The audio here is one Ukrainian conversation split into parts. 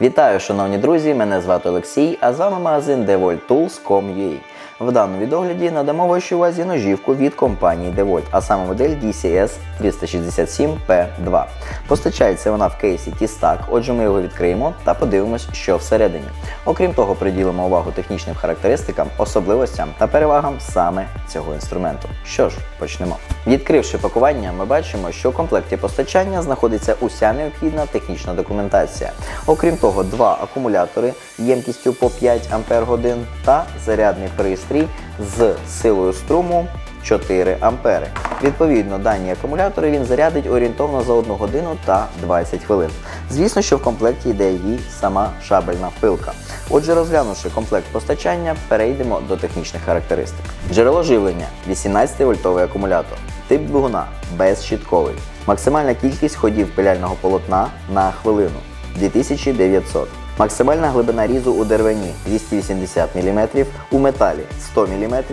Вітаю, шановні друзі! Мене звати Олексій, а з вами магазин DeWalt В даному відогляді надамо вашій увазі ножівку від компанії DeWalt, а саме модель DCS 367P2. Постачається вона в кейсі T-Stack, отже ми його відкриємо та подивимось, що всередині. Окрім того, приділимо увагу технічним характеристикам, особливостям та перевагам саме цього інструменту. Що ж, почнемо. Відкривши пакування, ми бачимо, що в комплекті постачання знаходиться уся необхідна технічна документація. Окрім того, два акумулятори ємкістю по 5 Ах та зарядний пристрій з силою струму 4 ампери. Відповідно, дані акумулятори він зарядить орієнтовно за 1 годину та 20 хвилин. Звісно, що в комплекті йде і сама шабельна пилка. Отже, розглянувши комплект постачання, перейдемо до технічних характеристик. Джерело живлення 18 вольтовий акумулятор. Тип двигуна безщітковий. Максимальна кількість ходів пиляльного полотна на хвилину 2900. Максимальна глибина різу у деревині 280 мм, у металі 100 мм,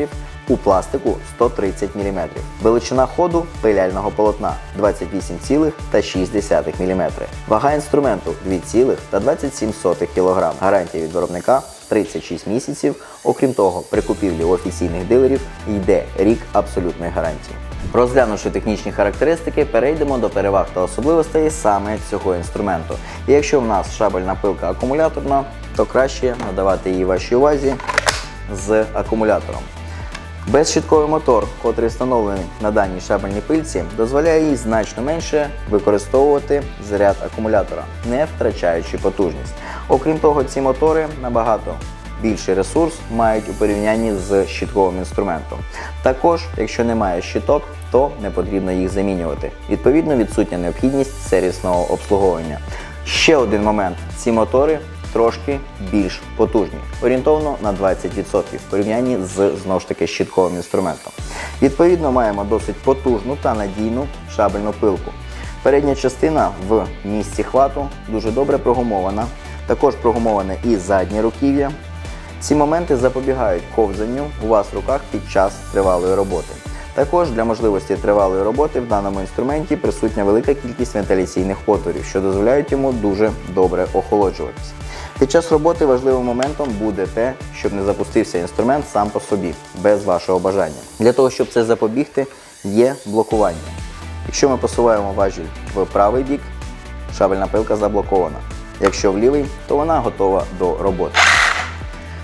у пластику 130 мм. Величина ходу пиляльного полотна 28,6 мм. Вага інструменту 2,27 кг. Гарантія від виробника 36 місяців. Окрім того, при купівлі офіційних дилерів йде рік абсолютної гарантії. Розглянувши технічні характеристики, перейдемо до переваг та особливостей саме цього інструменту. І якщо в нас шабельна пилка акумуляторна, то краще надавати її вашій увазі з акумулятором. Безщітковий мотор, котрий встановлений на даній шабельній пильці, дозволяє їй значно менше використовувати заряд акумулятора, не втрачаючи потужність. Окрім того, ці мотори набагато більший ресурс мають у порівнянні з щитковим інструментом. Також, якщо немає щиток, то не потрібно їх замінювати. Відповідно, відсутня необхідність сервісного обслуговування. Ще один момент: ці мотори трошки більш потужні, орієнтовно на 20% в порівнянні з знову ж таки щитковим інструментом. Відповідно, маємо досить потужну та надійну шабельну пилку. Передня частина в місці хвату дуже добре прогумована. Також прогумоване і заднє руків'я. Ці моменти запобігають ковзанню у вас в руках під час тривалої роботи. Також для можливості тривалої роботи в даному інструменті присутня велика кількість вентиляційних отворів, що дозволяють йому дуже добре охолоджуватися. Під час роботи важливим моментом буде те, щоб не запустився інструмент сам по собі, без вашого бажання. Для того, щоб це запобігти, є блокування. Якщо ми посуваємо важіль в правий бік, шабельна пилка заблокована. Якщо в лівий, то вона готова до роботи.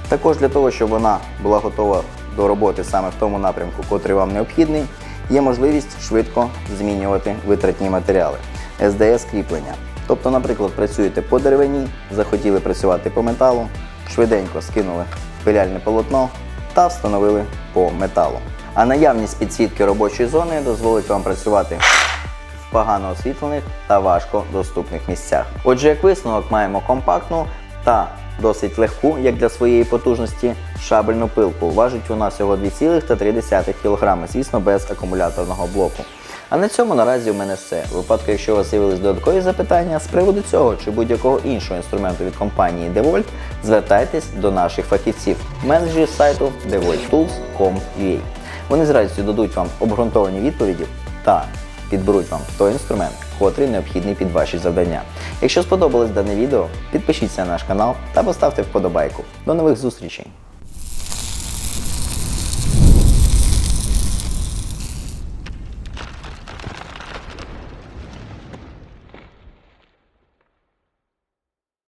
Також для того, щоб вона була готова до роботи саме в тому напрямку, котрий вам необхідний, є можливість швидко змінювати витратні матеріали. СДС кріплення. Тобто, наприклад, працюєте по деревині, захотіли працювати по металу, швиденько скинули пиляльне полотно та встановили по металу. А наявність підсвітки робочої зони дозволить вам працювати в погано освітлених та важко доступних місцях. Отже, як висновок маємо компактну та досить легку, як для своєї потужності, шабельну пилку. Важить вона всього 2,3 кг, звісно, без акумуляторного блоку. А на цьому наразі у мене все. У випадку, якщо у вас з'явились додаткові запитання з приводу цього чи будь-якого іншого інструменту від компанії DeWalt, звертайтесь до наших фахівців, менеджерів сайту devolttools.com.ua. Вони з радістю дадуть вам обґрунтовані відповіді та підберуть вам той інструмент, котрий необхідний під ваші завдання. Якщо сподобалось дане відео, підпишіться на наш канал та поставте вподобайку. До нових зустрічей!